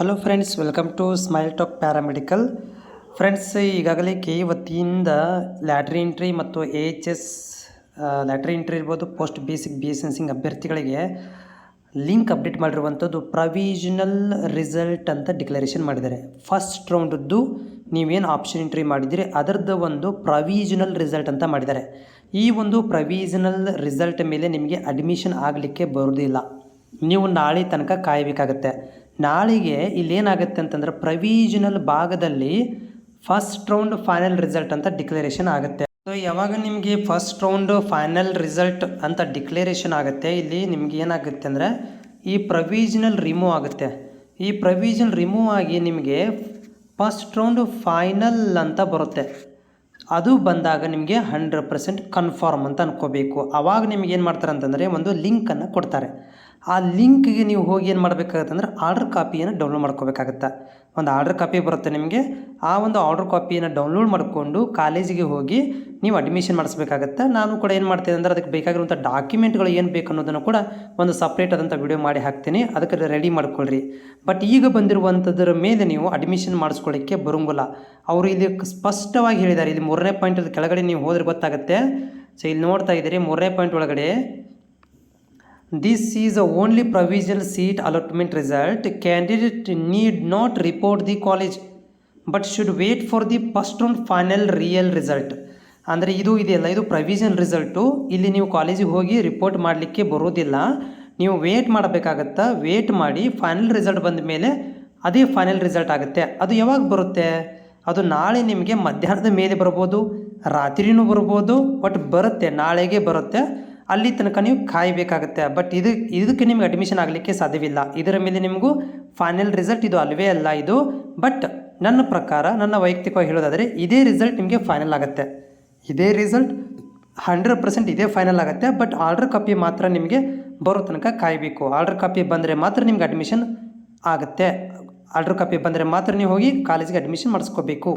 Hello friends welcome to Smile Talk paramedical friends ಈಗಾಗಲೇ K E ವತಿಯಿಂದ lateral entry ಮತ್ತು A H S lateral entry ಇರ್ಬೋದು post basic B S nursing ಅಭ್ಯರ್ಥಿಗಳಿಗೆ link update ಮಾಡಿರುವಂಥದ್ದು provisional result ಅಂತ declaration ಮಾಡಿದ್ದಾರೆ. First ರೌಂಡದ್ದು ನೀವೇನು ಆಪ್ಷನ್ ಎಂಟ್ರಿ ಮಾಡಿದ್ದೀರಿ, ಅದರದ್ದು ಒಂದು ಪ್ರವಿಷನಲ್ ರಿಸಲ್ಟ್ ಅಂತ ಮಾಡಿದ್ದಾರೆ. ಈ ಒಂದು ಪ್ರವಿಷನಲ್ ರಿಸಲ್ಟ್ ಮೇಲೆ ನಿಮಗೆ ಅಡ್ಮಿಷನ್ ಆಗಲಿಕ್ಕೆ ಬರೋದಿಲ್ಲ. ನೀವು ನಾಳೆ ತನಕ ಕಾಯಬೇಕಾಗತ್ತೆ. ನಾಳೆಗೆ ಇಲ್ಲೇನಾಗುತ್ತೆ ಅಂತಂದ್ರೆ ಪ್ರೊವಿಷನಲ್ ಭಾಗದಲ್ಲಿ ಫಸ್ಟ್ ರೌಂಡ್ ಫೈನಲ್ ರಿಸಲ್ಟ್ ಅಂತ ಡಿಕ್ಲರೇಷನ್ ಆಗುತ್ತೆ. ಸೊ ಯಾವಾಗ ನಿಮಗೆ ಫಸ್ಟ್ ರೌಂಡ್ ಫೈನಲ್ ರಿಸಲ್ಟ್ ಅಂತ ಡಿಕ್ಲರೇಷನ್ ಆಗುತ್ತೆ, ಇಲ್ಲಿ ನಿಮ್ಗೆ ಏನಾಗುತ್ತೆ ಅಂದರೆ ಈ ಪ್ರೊವಿಷನಲ್ ರಿಮೂವ್ ಆಗುತ್ತೆ. ಈ ಪ್ರೊವಿಷನ್ ರಿಮೂವ್ ಆಗಿ ನಿಮಗೆ ಫಸ್ಟ್ ರೌಂಡ್ ಫೈನಲ್ ಅಂತ ಬರುತ್ತೆ. ಅದು ಬಂದಾಗ ನಿಮಗೆ ಹಂಡ್ರೆಡ್ ಪರ್ಸೆಂಟ್ ಕನ್ಫರ್ಮ್ ಅಂತ ಅನ್ಕೋಬೇಕು. ಆವಾಗ ನಿಮ್ಗೆ ಏನು ಮಾಡ್ತಾರೆ ಅಂತಂದರೆ ಒಂದು ಲಿಂಕನ್ನು ಕೊಡ್ತಾರೆ. ಆ ಲಿಂಕ್ಗೆ ನೀವು ಹೋಗಿ ಏನು ಮಾಡಬೇಕಾಗತ್ತೆ ಅಂದ್ರೆ ಆರ್ಡರ್ ಕಾಪಿಯನ್ನು ಡೌನ್ಲೋಡ್ ಮಾಡ್ಕೋಬೇಕಾಗತ್ತೆ. ಒಂದು ಆರ್ಡರ್ ಕಾಪಿ ಬರುತ್ತೆ ನಿಮಗೆ, ಆ ಒಂದು ಆರ್ಡರ್ ಕಾಪಿಯನ್ನು ಡೌನ್ಲೋಡ್ ಮಾಡಿಕೊಂಡು ಕಾಲೇಜಿಗೆ ಹೋಗಿ ನೀವು ಅಡ್ಮಿಷನ್ ಮಾಡಿಸ್ಬೇಕಾಗತ್ತೆ. ನಾನು ಕೂಡ ಏನು ಮಾಡ್ತೀನಿ ಅಂದರೆ ಅದಕ್ಕೆ ಬೇಕಾಗಿರುವಂಥ ಡಾಕ್ಯುಮೆಂಟ್ಗಳು ಏನು ಬೇಕು ಅನ್ನೋದನ್ನು ಕೂಡ ಒಂದು ಸಪ್ರೇಟ್ ಆದಂಥ ವಿಡಿಯೋ ಮಾಡಿ ಹಾಕ್ತೀನಿ. ಅದಕ್ಕೆ ರೆಡಿ ಮಾಡ್ಕೊಳ್ರಿ. ಬಟ್ ಈಗ ಬಂದಿರುವಂಥದ್ರ ಮೇಲೆ ನೀವು ಅಡ್ಮಿಷನ್ ಮಾಡಿಸ್ಕೊಳ್ಳಿಕ್ಕೆ ಬರೋಂಗಿಲ್ಲ. ಅವರು ಇಲ್ಲಿ ಸ್ಪಷ್ಟವಾಗಿ ಹೇಳಿದ್ದಾರೆ. ಇಲ್ಲಿ ಮೂರನೇ ಪಾಯಿಂಟ್ ಕೆಳಗಡೆ ನೀವು ಹೋದ್ರೆ ಗೊತ್ತಾಗುತ್ತೆ. ಸೊ ಇಲ್ಲಿ ನೋಡ್ತಾ ಇದ್ದೀರಿ ಮೂರನೇ ಪಾಯಿಂಟ್ ಒಳಗಡೆ this is the only provisional seat allotment result candidate need not report the college but should wait for the first round final real result ಅಂದರೆ ಇದು ಇದೆಯಲ್ಲ, ಇದು ಪ್ರೊವಿಷನ್ ರಿಸಲ್ಟು ಇಲ್ಲಿ ನೀವು ಕಾಲೇಜಿಗೆ ಹೋಗಿ ರಿಪೋರ್ಟ್ ಮಾಡಲಿಕ್ಕೆ ಬರೋದಿಲ್ಲ. ನೀವು ವೇಟ್ ಮಾಡಬೇಕಾಗತ್ತಾ? ವೇಟ್ ಮಾಡಿ ಫೈನಲ್ ರಿಸಲ್ಟ್ ಬಂದ ಮೇಲೆ ಅದೇ ಫೈನಲ್ ರಿಸಲ್ಟ್ ಆಗುತ್ತೆ. ಅದು ಯಾವಾಗ ಬರುತ್ತೆ? ಅದು ನಾಳೆ ನಿಮಗೆ ಮಧ್ಯಾಹ್ನದ ಮೇಲೆ ಬರ್ಬೋದು, ರಾತ್ರಿನೂ ಬರ್ಬೋದು ಬಟ್ ಬರುತ್ತೆ, ನಾಳೆಗೆ ಬರುತ್ತೆ. ಅಲ್ಲಿ ತನಕ ನೀವು ಕಾಯಬೇಕಾಗುತ್ತೆ. ಬಟ್ ಇದು, ಇದಕ್ಕೆ ನಿಮ್ಗೆ ಅಡ್ಮಿಷನ್ ಆಗಲಿಕ್ಕೆ ಸಾಧ್ಯವಿಲ್ಲ. ಇದರ ಮೇಲೆ ನಿಮಗೂ ಫೈನಲ್ ರಿಸಲ್ಟ್ ಇದು ಅಲ್ವೇ ಅಲ್ಲ ಇದು. ಬಟ್ ನನ್ನ ಪ್ರಕಾರ, ನನ್ನ ವೈಯಕ್ತಿಕವಾಗಿ ಹೇಳೋದಾದರೆ, ಇದೇ ರಿಸಲ್ಟ್ ನಿಮಗೆ ಫೈನಲ್ ಆಗುತ್ತೆ. ಇದೇ ರಿಸಲ್ಟ್ ಹಂಡ್ರೆಡ್ ಪರ್ಸೆಂಟ್ ಇದೇ ಫೈನಲ್ ಆಗುತ್ತೆ. ಬಟ್ ಆರ್ಡರ್ ಕಾಪಿ ಮಾತ್ರ ನಿಮಗೆ ಬರೋ ತನಕ ಕಾಯಬೇಕು. ಆರ್ಡರ್ ಕಾಪಿ ಬಂದರೆ ಮಾತ್ರ ನಿಮ್ಗೆ ಅಡ್ಮಿಷನ್ ಆಗುತ್ತೆ. ಆರ್ಡರ್ ಕಾಪಿ ಬಂದರೆ ಮಾತ್ರ ನೀವು ಹೋಗಿ ಕಾಲೇಜಿಗೆ ಅಡ್ಮಿಷನ್ ಮಾಡಿಸ್ಕೋಬೇಕು.